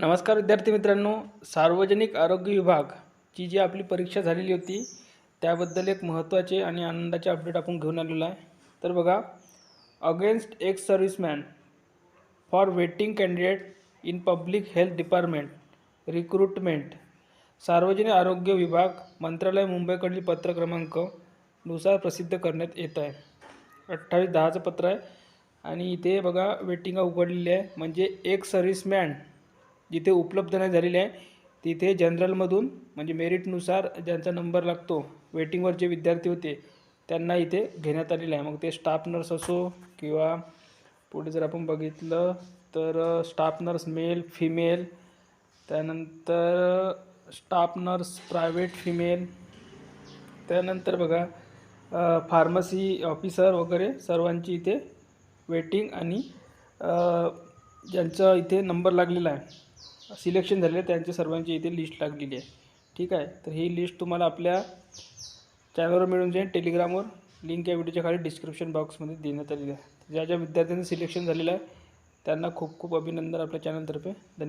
नमस्कार विद्यार्थी मित्रांनो सार्वजनिक आरोग्य विभागची जी आपली परीक्षा झालेली होती त्याबद्दल एक महत्त्वाचे आणि आनंदाचे अपडेट आपण घेऊन आलेलो आहे. तर बघा against ex serviceman for waiting candidate in public health department recruitment सार्वजनिक आरोग्य विभाग मंत्रालय मुंबईकडील पत्र क्रमांकनुसार प्रसिद्ध करण्यात येत आहे. अठ्ठावीस दहाचं पत्र आहे आणि इथे बघा वेटिंगा उघडलेली आहे. म्हणजे एक सर्व्हिसमॅन जिथे उपलब्ध नाही झालेले आहे तिथे जनरलमधून म्हणजे मेरिटनुसार ज्यांचा नंबर लागतो वेटिंगवर जे विद्यार्थी होते त्यांना इथे घेण्यात आलेलं आहे. मग ते स्टाफ नर्स असो किंवा पुढे जर आपण बघितलं तर स्टाफ नर्स मेल फिमेल त्यानंतर स्टाफ नर्स प्रायव्हेट फिमेल त्यानंतर बघा फार्मसी ऑफिसर वगैरे सर्वांची इथे वेटिंग आणि ज्यांचा इथे नंबर लागलेला आहे. सिलेक्शन झालेलं आहे त्यांच्या सर्वांची इथे लिस्ट लागलेली आहे. ठीक आहे? तर ही लिस्ट तुम्हाला आपल्या चॅनलवर मिळून जाईल. टेलिग्रामवर. लिंक या व्हिडिओच्या खाली डिस्क्रिप्शन बॉक्समध्ये देण्यात आलेली आहे. ज्या ज्या विद्यार्थ्यांचं सिलेक्शन झालेलं आहे त्यांना खूप खूप अभिनंदन आपल्या चॅनलतर्फे. धन्यवाद.